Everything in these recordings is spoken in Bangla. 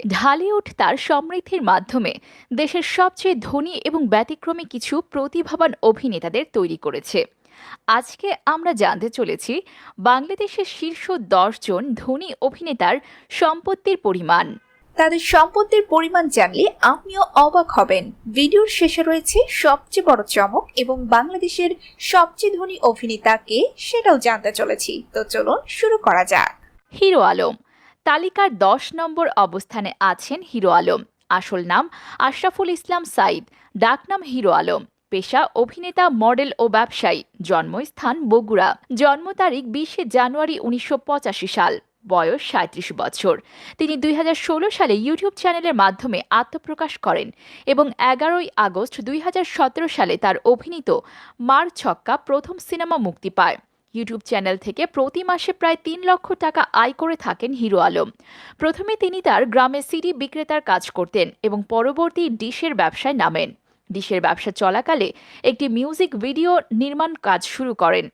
ঢালিউড তার সমৃদ্ধির মাধ্যমে দেশের সবচেয়ে ধনী এবং ব্যতিক্রমী কিছু প্রতিভাবান অভিনেতাদের তৈরি করেছে। আজকে আমরা জানতে চলেছি বাংলাদেশের শীর্ষ জন ধনী অভিনেতার সম্পত্তির পরিমাণ। তাদের সম্পত্তির পরিমাণ জানলে আপনিও অবাক হবেন। ভিডিওর শেষে রয়েছে সবচেয়ে বড় চমক এবং বাংলাদেশের সবচেয়ে ধনী অভিনেতা কে সেটাও জানতে চলেছি। তো চলুন শুরু করা যাক। হিরো আলম তালিকার দশ নম্বর অবস্থানে আছেন হিরো আলম। আসল নাম আশরাফুল ইসলাম সাইদ ডাকনাম হিরো আলম। পেশা অভিনেতা, মডেল ও ব্যবসায়ী। জন্মস্থান বগুড়া। জন্ম তারিখ বিশে জানুয়ারি উনিশশো পঁচাশি সাল। বয়স সাঁত্রিশ বছর। তিনি দুই হাজার ষোলো সালে ইউটিউব চ্যানেলের মাধ্যমে আত্মপ্রকাশ করেন এবং এগারোই আগস্ট দুই হাজার সতেরো সালে তার অভিনীত মার ছক্কা প্রথম সিনেমা মুক্তি পায়। ইউটিউব চ্যানেল থেকে প্রতি মাসে প্রায় তিন লক্ষ টাকা আয় করে থাকেন হিরো আলম। প্রথমে তিনি তার গ্রামে সিডি বিক্রেতার কাজ করতেন এবং পরবর্তী ডিশের ব্যবসায় নামেন। ডিশের ব্যবসা চলাকালে একটি মিউজিক ভিডিও নির্মাণ কাজ শুরু করেন।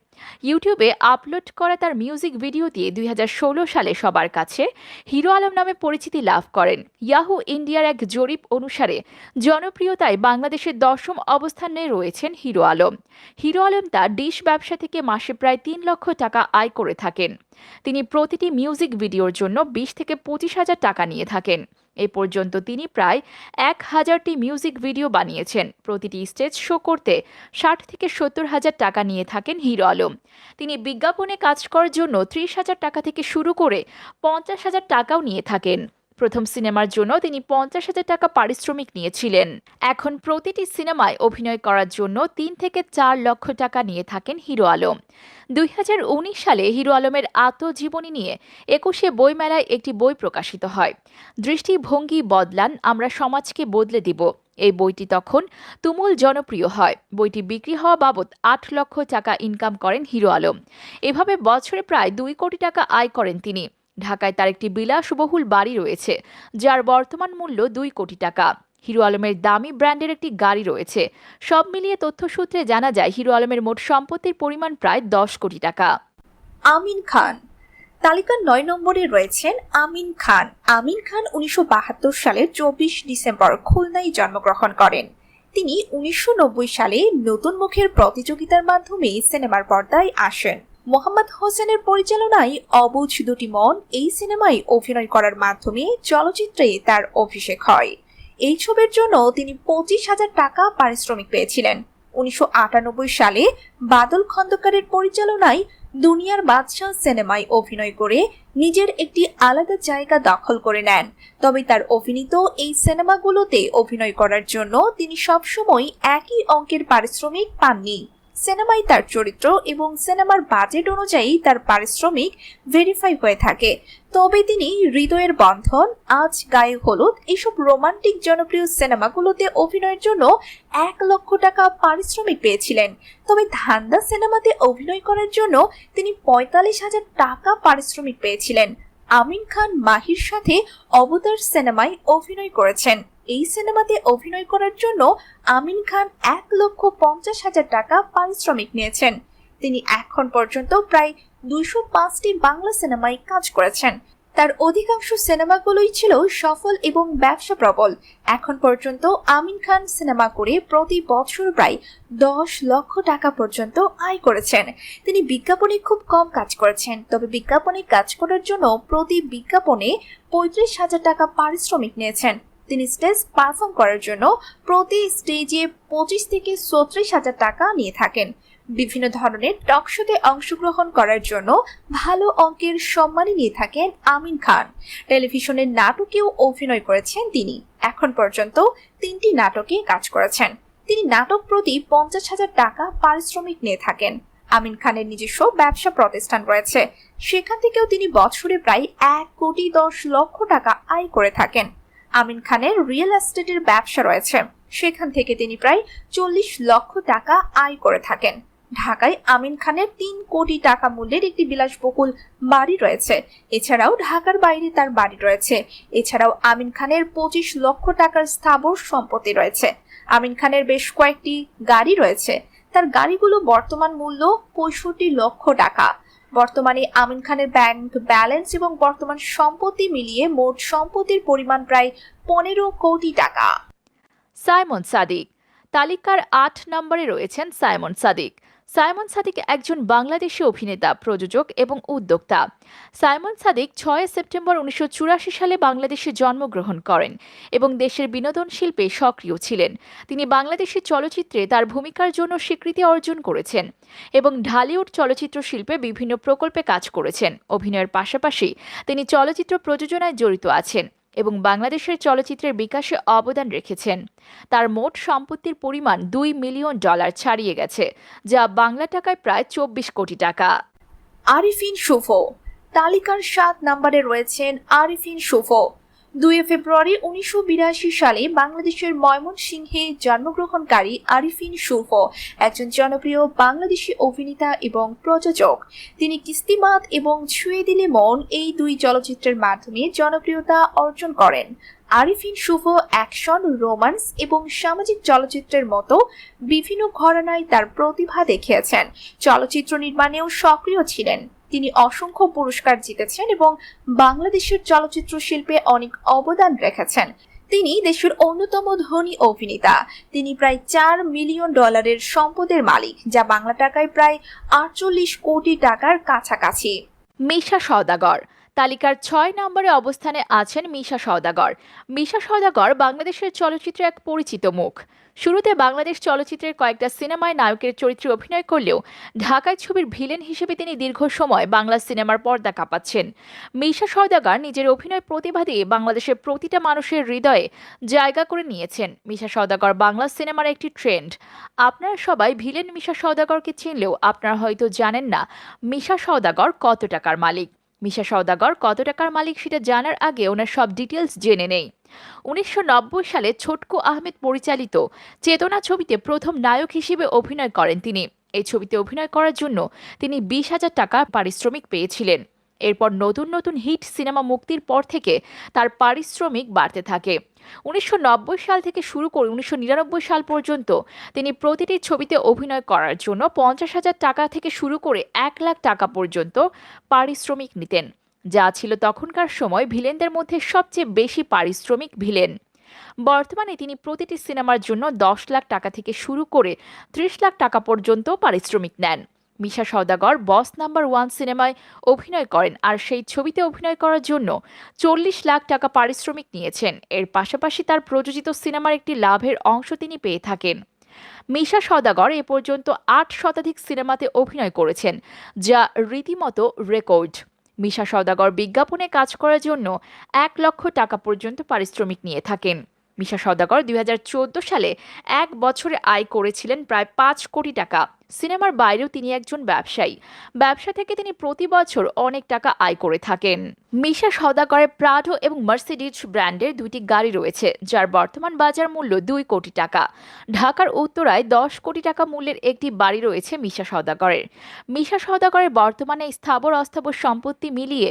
ইউটিউবে আপলোড করা তার মিউজিক ভিডিও দিয়ে দুই সালে সবার কাছে হিরো আলম নামে পরিচিতি লাভ করেন। ইয়াহু ইন্ডিয়ার এক জরিপ অনুসারে জনপ্রিয়তায় বাংলাদেশের দশম অবস্থানে রয়েছেন হিরো আলম। হিরো আলম তার ডিশ ব্যবসা থেকে মাসে প্রায় তিন লক্ষ টাকা আয় করে থাকেন। তিনি প্রতিটি মিউজিক ভিডিওর জন্য বিশ থেকে পঁচিশ হাজার টাকা নিয়ে থাকেন। এ পর্যন্ত তিনি প্রায় এক হাজারটি মিউজিক ভিডিও বানিয়েছেন। প্রতিটি স্টেজ শো করতে ষাট থেকে সত্তর হাজার টাকা নিয়ে থাকেন হিরো আলম। তিনি বিজ্ঞাপনে কাজ করার জন্য ত্রিশ হাজার টাকা থেকে শুরু করে পঞ্চাশ হাজার টাকাও নিয়ে থাকেন। প্রথম সিনেমার জন্য তিনি পঞ্চাশ হাজার টাকা পারিশ্রমিক নিয়েছিলেন। এখন প্রতিটি সিনেমায় অভিনয় করার জন্য তিন থেকে চার লক্ষ টাকা নিয়ে থাকেন হিরো আলম। দুই হাজার উনিশ সালে হিরো আলমের আত্মজীবনী নিয়ে একুশে বইমেলায় একটি বই প্রকাশিত হয়। দৃষ্টিভঙ্গি বদলান, আমরা সমাজকে বদলে দিব। এই বইটি তখন তুমুল জনপ্রিয় হয়। বইটি বিক্রি হওয়া বাবদ আট লক্ষ টাকা ইনকাম করেন হিরো আলম। এভাবে বছরে প্রায় দুই কোটি টাকা আয় করেন তিনি। ঢাকায় তার একটি বিলাসবহুল বাড়ি রয়েছে, যার বর্তমান মূল্য দুই কোটি টাকা। হিরো আলমের দামি ব্র্যান্ডের একটি গাড়ি রয়েছে। সব মিলিয়ে তথ্যসূত্রে জানা যায়, হিরো আলমের মোট সম্পত্তির পরিমাণ প্রায় দশ কোটি টাকা। আমিন খান। তালিকার নয় নম্বরে রয়েছেন আমিন খান। আমিন খান উনিশশো বাহাত্তর সালের চব্বিশ ডিসেম্বর খুলনায় জন্মগ্রহণ করেন। তিনি উনিশশো নব্বই সালে নতুন মুখের প্রতিযোগিতার মাধ্যমে সিনেমার পর্দায় আসেন। মোহাম্মদ হোসেনের পরিচালনায় অবুঝ দুটি মন এই সিনেমায় অভিনয় করার মাধ্যমে চলচ্চিত্রে তার অভিষেক হয়। এই ছবির জন্য তিনি পঁচিশ হাজার টাকা পারিশ্রমিক পেয়েছিলেন। উনিশশো আটানব্বই সালে বাদল খন্দকারের পরিচালনায় দুনিয়ার বাদশাহ সিনেমায় অভিনয় করে নিজের একটি আলাদা জায়গা দখল করে নেন। তবে তার অভিনীত এই সিনেমাগুলোতে অভিনয় করার জন্য তিনি সবসময় একই অঙ্কের পারিশ্রমিক পাননি। সিনেমায় তার চরিত্র এবং সিনেমার বাজেট অনুযায়ী তার পারিশ্রমিক ভেরিফাই হয়ে থাকে। তবে তিনি হৃদয়ের বন্ধন আজ গায়ে হলুদ এইসব রোমান্টিক জনপ্রিয় সিনেমাগুলোতে অভিনয়ের জন্য এক লক্ষ টাকা পারিশ্রমিক পেয়েছিলেন। তবে ধান্দা সিনেমাতে অভিনয় করার জন্য তিনি পঁয়তাল্লিশ হাজার টাকা পারিশ্রমিক পেয়েছিলেন। আমিন খান মাহির সাথে অবতার সিনেমায় অভিনয় করেছেন। এই সিনেমাতে অভিনয় করার জন্য আমিন খান এক লক্ষ পঞ্চাশ হাজার টাকা পারিশ্রমিক নিয়েছেন। তিনি এখন পর্যন্ত প্রায় দুইশো পাঁচটি বাংলা সিনেমায় কাজ করেছেন। তার অধিকাংশ সিনেমাগুলোই ছিল সফল এবং ব্যবসা প্রবল। এখন পর্যন্ত আমিন খান সিনেমা করে প্রতি বছর প্রায় দশ লক্ষ টাকা পর্যন্ত আয় করেছেন। তিনি বিজ্ঞাপনে খুব কম কাজ করেছেন, তবে বিজ্ঞাপনে কাজ করার জন্য প্রতি বিজ্ঞাপনে পঁয়ত্রিশ হাজার টাকা পারিশ্রমিক নিয়েছেন। তিনি স্টেজ পারফর্ম করার জন্য প্রতি স্টেজে পঁচিশ থেকে ছত্রিশ হাজার টাকা নিয়ে থাকেন। বিভিন্ন ধরনের টক শোতে অংশগ্রহণ করার জন্য ভালো অঙ্কের সম্মানই নিয়ে থাকেন আমিন খান। টেলিভিশনের নাটকেও অভিনয় করেছেন তিনি। এখন পর্যন্ত তিনটি নাটকে কাজ করেছেন। তিনি নাটক প্রতি পঞ্চাশ হাজার টাকা পারিশ্রমিক নিয়ে থাকেন। আমিন খানের নিজস্ব ব্যবসা প্রতিষ্ঠান রয়েছে। সেখান থেকেও তিনি বছরে প্রায় এক কোটি দশ লক্ষ টাকা আয় করে থাকেন। আমিন খানের রিয়েল এস্টেটের ব্যবসা রয়েছে। সেখান থেকে তিনি প্রায় চল্লিশ লক্ষ টাকা আয় করে থাকেন। ঢাকায় আমিন খানের তিন কোটি টাকা মূল্যের একটি বিলাসবহুল বাড়ি রয়েছে। এছাড়াও ঢাকার বাইরে তার বাড়ি রয়েছে। এছাড়াও আমিন খানের পঁচিশ লক্ষ টাকার স্থাবর সম্পত্তি রয়েছে। আমিন খানের বেশ কয়েকটি গাড়ি রয়েছে। তার গাড়িগুলো বর্তমান মূল্য পঁয়ষট্টি লক্ষ টাকা। বর্তমানে আমিন খানের ব্যাংক ব্যালেন্স এবং বর্তমান সম্পত্তি মিলিয়ে মোট সম্পত্তির পরিমাণ প্রায় পনেরো কোটি টাকা। সাইমন সাদিক। তালিকার আট নম্বরে রয়েছেন সাইমন সাদিক। সাইমন সাদিক একজন বাংলাদেশি অভিনেতা, প্রযোজক এবং উদ্যোক্তা। সাইমন সাদিক ছয় সেপ্টেম্বর উনিশশো চুরাশি সালে বাংলাদেশে জন্মগ্রহণ করেন এবং দেশের বিনোদন শিল্পে সক্রিয় ছিলেন। তিনি বাংলাদেশি চলচ্চিত্রে তার ভূমিকার জন্য স্বীকৃতি অর্জন করেছেন এবং ঢালিউড চলচ্চিত্র শিল্পে বিভিন্ন প্রকল্পে কাজ করেছেন। অভিনয়ের পাশাপাশি তিনি চলচ্চিত্র প্রযোজনায় জড়িত আছেন। এবং বাংলাদেশের চলচ্চিত্রের বিকাশে অবদান রেখেছেন। তার মোট সম্পত্তির পরিমাণ দুই মিলিয়ন ডলার ছাড়িয়ে গেছে, যা বাংলা টাকায় প্রায় চব্বিশ কোটি টাকা। আরিফিন শুভ, তালিকার সাত নম্বরে রয়েছেন আরিফিন শুভ। দুই ফেব্রুয়ারি উনিশশো বিরাশি সালে বাংলাদেশের ময়মনসিংহে জন্মগ্রহণকারী আরিফিন শুভ, একজন জনপ্রিয় বাংলাদেশি অভিনেতা এবং প্রযোজক। তিনি কিস্তিমাত এবং ছুঁয়ে দিলে মন এই দুই চলচ্চিত্রের মাধ্যমে জনপ্রিয়তা অর্জন করেন। আরিফিন শুভ অ্যাকশন, রোমান্স এবং সামাজিক চলচ্চিত্রের মতো বিভিন্ন ঘরানায় তার প্রতিভা দেখিয়েছেন। চলচ্চিত্র নির্মাণেও সক্রিয় ছিলেন। তিনি অসংখ্য পুরস্কার জিতেছেন এবং বাংলাদেশের চলচ্চিত্র শিল্পে অনেক অবদান রেখেছেন। তিনি দেশের অন্যতম ধনী অভিনেতা। তিনি প্রায় চার মিলিয়ন ডলারের সম্পদের মালিক, যা বাংলা টাকায় প্রায় আটচল্লিশ কোটি টাকার কাছাকাছি। মিশা সওদাগর। তালিকার ছয় নম্বরে অবস্থানে আছেন মিশা সওদাগর। মিশা সওদাগর বাংলাদেশের চলচ্চিত্রে এক পরিচিত মুখ। শুরুতে বাংলাদেশ চলচ্চিত্রের কয়েকটা সিনেমায় নায়কের চরিত্রে অভিনয় করলেও ঢাকায় ছবির ভিলেন হিসেবে তিনি দীর্ঘ সময় বাংলা সিনেমার পর্দা কাঁপাচ্ছেন। মিশা সওদাগর নিজের অভিনয় প্রতিভা দিয়ে বাংলাদেশের প্রতিটা মানুষের হৃদয়ে জায়গা করে নিয়েছেন। মিশা সওদাগর বাংলা সিনেমার একটি ট্রেন্ড। আপনারা সবাই ভিলেন মিশা সওদাগরকে চিনলেও আপনারা হয়তো জানেন না মিশা সওদাগর কত টাকার মালিক। মিশা সওদাগর কত টাকার মালিক সেটা জানার আগে ওনার সব ডিটেলস জেনে নেই। উনিশশো নব্বই সালে ছোটকু আহমেদ পরিচালিত চেতনা ছবিতে প্রথম নায়ক হিসেবে অভিনয় করেন তিনি। এই ছবিতে অভিনয় করার জন্য তিনি বিশ হাজার টাকা পারিশ্রমিক পেয়েছিলেন। এরপর নতুন নতুন হিট সিনেমা মুক্তির পর থেকে তার পারিশ্রমিক বাড়তে থাকে। উনিশশো নব্বই সাল থেকে শুরু করে উনিশশো নিরানব্বই সাল পর্যন্ত তিনি প্রতিটি ছবিতে অভিনয় করার জন্য পঞ্চাশ হাজার টাকা থেকে শুরু করে এক লাখ টাকা পর্যন্ত পারিশ্রমিক নিতেন, যা ছিল তখনকার সময় ভিলেনদের মধ্যে সবচেয়ে বেশি পারিশ্রমিক ভিলেন। বর্তমানে তিনি প্রতিটি সিনেমার জন্য দশ লাখ টাকা থেকে শুরু করে ত্রিশ লাখ টাকা পর্যন্ত পারিশ্রমিক নেন। মিশা সওদাগর বস নাম্বার ওয়ান সিনেমায় অভিনয় করেন আর সেই ছবিতে অভিনয় করার জন্য চল্লিশ লাখ টাকা পারিশ্রমিক নিয়েছেন। এর পাশাপাশি তার প্রযোজিত সিনেমার একটি লাভের অংশ তিনি পেয়ে থাকেন। মিশা সওদাগর এ পর্যন্ত আট শতাধিক সিনেমাতে অভিনয় করেছেন, যা রীতিমতো রেকর্ড। মিশা সওদাগর বিজ্ঞাপনে কাজ করার জন্য এক লক্ষ টাকা পর্যন্ত পারিশ্রমিক নিয়ে থাকেন। মিশা সওদাগর দুই হাজার চোদ্দ সালে এক বছরে আয় করেছিলেন প্রায় পাঁচ কোটি টাকা। সিনেমার বাইরেও তিনি একজন ব্যবসায়ী। ব্যবসা থেকে তিনি প্রতি বছর অনেক টাকা আয় করে থাকেন। মিশা সওদাগরের প্রাডো এবং মার্সিডিজ ব্র্যান্ডের দুইটি গাড়ি রয়েছে, যার বর্তমান বাজার মূল্য দুই কোটি টাকা। ঢাকার উত্তরায় দশ কোটি টাকা মূল্যের একটি বাড়ি রয়েছে মিশা সওদাগরের। মিশা সওদাগরের বর্তমানে স্থাবর অস্থাবর সম্পত্তি মিলিয়ে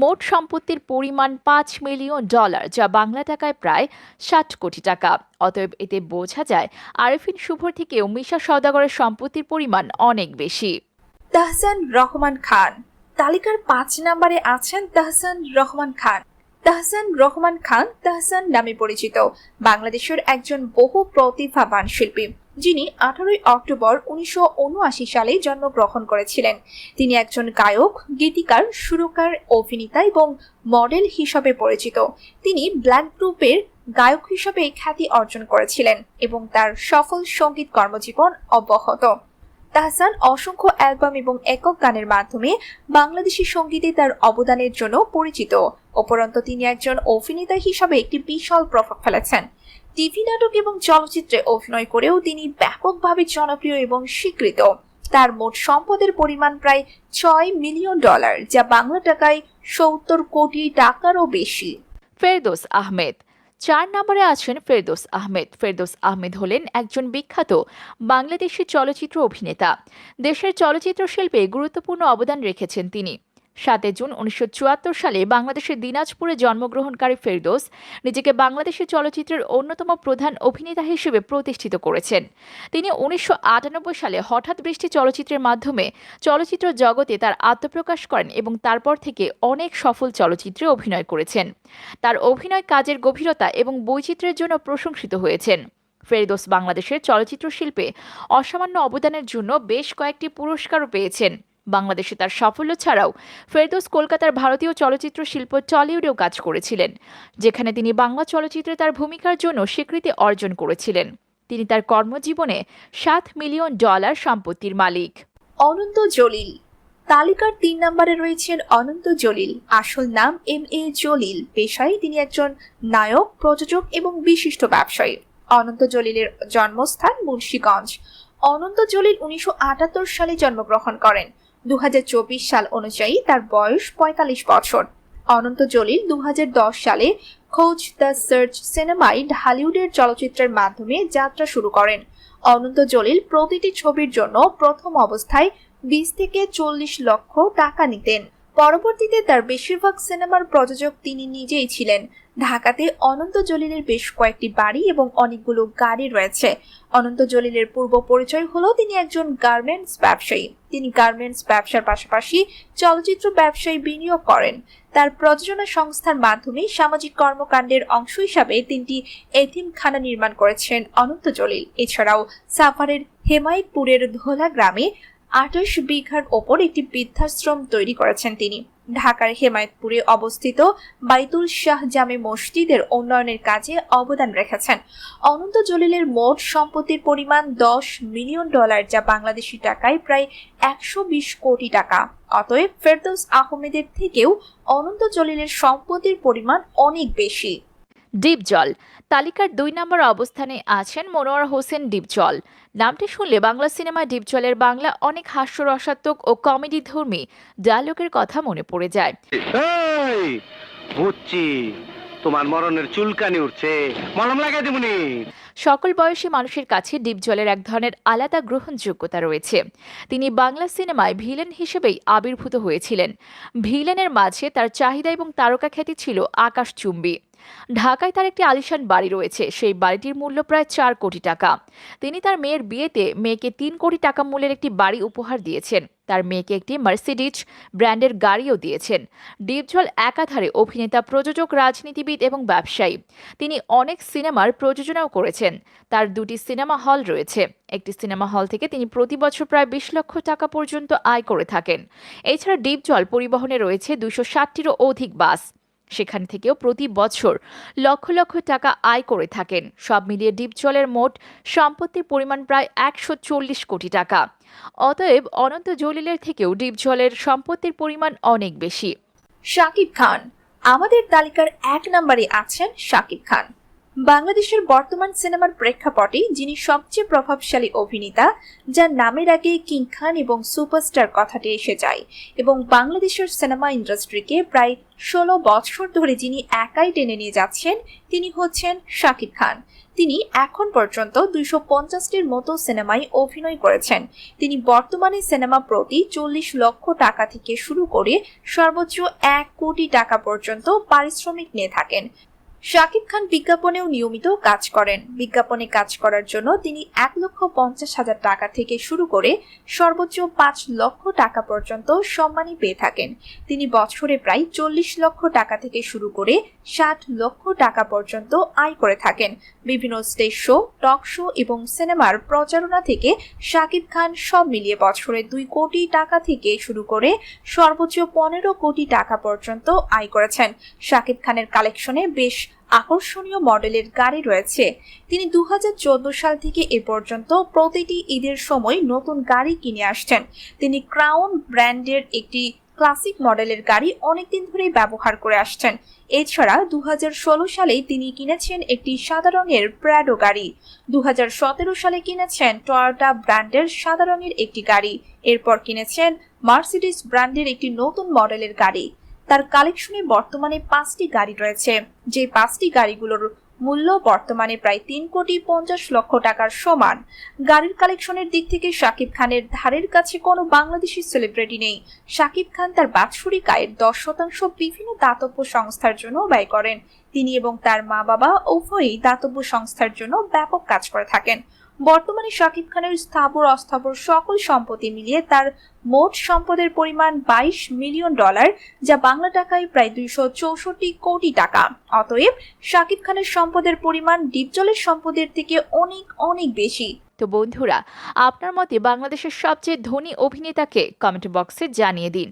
মোট সম্পত্তির পরিমাণ পাঁচ মিলিয়ন ডলার, যা বাংলা টাকায় প্রায় ষাট কোটি টাকা। অতএব এতে বোঝা যায়, আরিফিন শুভর থেকেও মিশা সওদাগরের সম্পত্তির পরিমাণ অনেক বেশি। তাহসান রহমান খান। তালিকার পাঁচ নম্বরে আছেন তাহসান রহমান খান। তাহসান রহমান খান তাহসান নামে পরিচিত। বাংলাদেশের একজন বহু প্রতিভাবান শিল্পী, যিনি আঠারোই অক্টোবর উনিশশো উনআশি সালে জন্মগ্রহণ করেছিলেন। তিনি একজন গায়ক, গীতিকার, সুরকার, অভিনেতা এবং মডেল হিসাবে পরিচিত। তিনি ব্ল্যাক গ্রুপের গায়ক হিসাবে খ্যাতি অর্জন করেছিলেন এবং তার সফল সংগীত কর্মজীবন অব্যাহত। তাহসান অসংখ্য অ্যালবাম এবং একক গানের মাধ্যমে বাংলাদেশি সঙ্গীতে তার অবদানের জন্য পরিচিত। উপরন্ত তিনি একজন অভিনেতা হিসাবে একটি বিশাল প্রভাব ফেলেছেন। টিভি নাটক এবং চলচ্চিত্রে অভিনয় করেও তিনি ব্যাপকভাবে জনপ্রিয় এবং স্বীকৃত। তার মোট সম্পদের পরিমাণ প্রায় ছয় মিলিয়ন ডলার, যা বাংলা টাকায় সত্তর কোটি টাকারও বেশি। ফেরদোস আহমেদ চার নম্বরে আছেন ফেরদোস আহমেদ। ফেরদোস আহমেদ হলেন একজন বিখ্যাত বাংলাদেশি চলচ্চিত্র অভিনেতা। দেশের চলচ্চিত্র শিল্পে গুরুত্বপূর্ণ অবদান রেখেছেন তিনি। সাতই জুন উনিশশো চুয়াত্তর সালে বাংলাদেশের দিনাজপুরে জন্মগ্রহণকারী ফেরদৌস নিজেকে বাংলাদেশের চলচ্চিত্রের অন্যতম প্রধান অভিনেতা হিসেবে প্রতিষ্ঠিত করেছেন। তিনি উনিশশো আটানব্বই সালে হঠাৎ বৃষ্টি চলচ্চিত্রের মাধ্যমে চলচ্চিত্র জগতে তার আত্মপ্রকাশ করেন এবং তারপর থেকে অনেক সফল চলচ্চিত্রে অভিনয় করেছেন। তার অভিনয় কাজের গভীরতা এবং বৈচিত্র্যের জন্য প্রশংসিত হয়েছেন। ফেরদৌস বাংলাদেশের চলচ্চিত্র শিল্পে অসামান্য অবদানের জন্য বেশ কয়েকটি পুরস্কারও পেয়েছেন। বাংলাদেশে তার সাফল্য ছাড়াও ফেরদৌস কলকাতার ভারতীয় চলচ্চিত্র শিল্প টলিউডেও কাজ করেছিলেন, যেখানে তিনি বাংলা চলচ্চিত্রে তার ভূমিকার জন্য স্বীকৃতি অর্জন করেছিলেন। তিনি তার কর্মজীবনে সাত মিলিয়ন ডলার সম্পত্তির মালিক। অনন্ত জলিল। তালিকার তিন নম্বরে রয়েছেন অনন্ত জলিল। আসল নাম এম এ জলিল পেশায় তিনি একজন নায়ক, প্রযোজক এবং বিশিষ্ট ব্যবসায়ী। অনন্ত জলিলের জন্মস্থান মুন্সীগঞ্জ। অনন্ত জলিল উনিশশো আটাত্তর সালে জন্মগ্রহণ করেন। দু হাজার চব্বিশ সাল অনুযায়ী তার বয়স পঁয়তাল্লিশ বছর। অনন্ত জলিল দু হাজার দশ সালে খোঁজ দ্য সার্চ সিনেমায় ঢালিউডের চলচ্চিত্রের মাধ্যমে যাত্রা শুরু করেন। অনন্ত জলিল প্রতিটি ছবির জন্য প্রথম অবস্থায় বিশ থেকে চল্লিশ লক্ষ টাকা নিতেন। পরবর্তীতে তার বেশিরভাগ সিনেমার প্রযোজক তিনি নিজেই ছিলেন। ঢাকাতে অনন্ত জলিলের বেশ কয়েকটি বাড়ি এবং অনেকগুলো গাড়ি রয়েছে। অনন্ত জলিলের পূর্ব পরিচয় হলো তিনি একজন গার্মেন্টস ব্যবসায়ী। তিনি গার্মেন্টস ব্যবসার পাশাপাশি চলচ্চিত্র ব্যবসায় বিনিয়োগ করেন। তার প্রযোজনা সংস্থার মাধ্যমে সামাজিক কর্মকাণ্ডের অংশ হিসাবে তিনটি এতিমখানা নির্মাণ করেছেন অনন্ত জলিল। এছাড়াও সাফারের হেমায়তপুরের ধোলা গ্রামে আঠাশ বিঘার ওপর একটি বৃদ্ধাশ্রম তৈরি করেছেন তিনি। ঢাকার হেমায়তপুরে অবস্থিত বাইতুল শাহ জামে মসজিদের উন্নয়নের কাজে অবদান রেখেছেন। অনন্ত জলিলের মোট সম্পত্তির পরিমাণ দশ মিলিয়ন ডলার, যা বাংলাদেশি টাকায় প্রায় একশো বিশ কোটি টাকা। অতএব ফেরদৌস আহমেদের থেকেও অনন্ত জলিলের সম্পত্তির পরিমাণ অনেক বেশি। ডিপজল তালিকার দুই নম্বর অবস্থানে আছেন মনোয়ার হোসেন ডিপজল নামটি শুনলে বাংলা সিনেমায় ডিপজলের বাংলা অনেক হাস্যরসাত্মক ও কমেডি ধর্মী ডায়লগের কথা মনে পড়ে যায়। বুঝছি। তোমার মরণের চুলকানি উঠছে। মলম লাগাই দিবনি সকল বয়সী মানুষের কাছে ডিপজলের এক ধরনের আলাদা গ্রহণযোগ্যতা রয়েছে। তিনি বাংলা সিনেমায় ভিলেন হিসেবেই আবির্ভূত হয়েছিলেন। ভিলেনের মাঝে তার চাহিদা এবং তারকা খ্যাতি ছিল আকাশচুম্বী। ঢাকায় তার একটি আলিশান বাড়ি রয়েছে। সেই বাড়িটির মূল্য প্রায় চার কোটি টাকা। তিনি তার মেয়ের বিয়েতে মেয়েকে তিন কোটি টাকা মূল্যের একটি বাড়ি উপহার দিয়েছেন। তার মেয়েকে একটি মার্সিডিজ ব্র্যান্ডের গাড়িও দিয়েছেন। ডিপজল একাধারে অভিনেতা, প্রযোজক, রাজনীতিবিদ এবং ব্যবসায়ী। তিনি অনেক সিনেমার প্রযোজনাও করেছেন। তার দুটি সিনেমা হল রয়েছে। একটি সিনেমা হল থেকে তিনি প্রতি বছর প্রায় বিশ লক্ষ টাকা পর্যন্ত আয় করে থাকেন। এছাড়া ডিপজল পরিবহনে রয়েছে দুশো ষাটটিরও অধিক বাস। সেখান থেকেও প্রতি বছর লক্ষ লক্ষ টাকা আয় করে থাকেন। সব মিলিয়ে ডিপজলের মোট সম্পত্তির পরিমাণ প্রায় একশো চল্লিশ কোটি টাকা। অতএব অনন্ত জলিলের থেকেও ডিপজলের সম্পত্তির পরিমাণ অনেক বেশি। শাকিব খান, আমাদের তালিকার এক নম্বরে আছেন শাকিব খান। বাংলাদেশের বর্তমান সিনেমার প্রেক্ষাপটে যিনি সবচেয়ে প্রভাবশালী অভিনেতা, যার নামের আগে কিং খান এবং সুপারস্টার কথাটি এসে যায় এবং বাংলাদেশের সিনেমা ইন্ডাস্ট্রিকে প্রায় ষোলো বছর ধরে যিনি একাই টেনে নিয়ে যাচ্ছেন, তিনি হচ্ছেন শাকিব খান। তিনি এখন পর্যন্ত দুইশো পঞ্চাশটির মতো সিনেমায় অভিনয় করেছেন। তিনি বর্তমানে সিনেমা প্রতি চল্লিশ লক্ষ টাকা থেকে শুরু করে সর্বোচ্চ এক কোটি টাকা পর্যন্ত পারিশ্রমিক নিয়ে থাকেন। শাকিব খান বিজ্ঞাপনেও নিয়মিত কাজ করেন। বিজ্ঞাপনে কাজ করার জন্য তিনি এক লক্ষ পঞ্চাশ হাজার টাকা থেকে শুরু করে সর্বোচ্চ পাঁচ লক্ষ টাকা পর্যন্ত সম্মানী পেয়ে থাকেন। তিনি বছরে প্রায় চল্লিশ লক্ষ টাকা থেকে শুরু করে ষাট লক্ষ টাকা পর্যন্ত আয় করে থাকেন। বিভিন্ন স্টেজ শো, টক শো এবং সিনেমার প্রচারণা থেকে শাকিব খান সব মিলিয়ে বছরে দুই কোটি টাকা থেকে শুরু করে সর্বোচ্চ পনেরো কোটি টাকা পর্যন্ত আয় করেছেন। শাকিব খানের কালেকশনে বেশ আকর্ষণীয় মডেলের গাড়ি রয়েছে। তিনি দুহাজার চোদ্দ সাল থেকে এ পর্যন্ত প্রতিটি ঈদের সময় নতুন গাড়ি কিনে আসছেন। তিনি ক্রাউন ব্র্যান্ডের একটি ক্লাসিক মডেলের গাড়ি অনেকদিন ধরেই ব্যবহার করে আসছেন। এছাড়া দু সালেই তিনি কিনেছেন একটি সাদা রঙের প্র্যাডো গাড়ি। দু হাজার সতেরো সালে কিনেছেন টয়োটা ব্র্যান্ডের সাদা রঙের একটি গাড়ি। এরপর কিনেছেন মার্সিডিস ব্র্যান্ডের একটি নতুন মডেলের গাড়ি। তার কালেকশনে বর্তমানে পাঁচটি গাড়ি রয়েছে। যে পাঁচটি গাড়িগুলোর মূল্য বর্তমানে প্রায় তিন কোটি পঞ্চাশ লক্ষ টাকার সমান। গাড়ির কালেকশনের দিক থেকে শাকিব খানের ধারের কাছে কোনো বাংলাদেশি সেলিব্রিটি নেই। শাকিব খান তার বাৎসরিক আয়ের দশ শতাংশ বিভিন্ন দাতব্য সংস্থার জন্য ব্যয় করেন। তিনি এবং তার মা বাবা উভয়ই দাতব্য সংস্থার জন্য ব্যাপক কাজ করে থাকেন। বর্তমানে শাকিব খানের স্থাবর অস্থাবর সকল সম্পত্তি মিলিয়ে তার মোট সম্পদের পরিমাণ বাইশ মিলিয়ন ডলার, যা বাংলা টাকায় প্রায় দুইশো চৌষট্টি কোটি টাকা। অতএব শাকিব খানের সম্পদের পরিমাণ ডিপজলের সম্পদের থেকে অনেক অনেক বেশি। তো বন্ধুরা, আপনার মতে বাংলাদেশের সবচেয়ে ধনী অভিনেতাকে কমেন্ট বক্সে জানিয়ে দিন।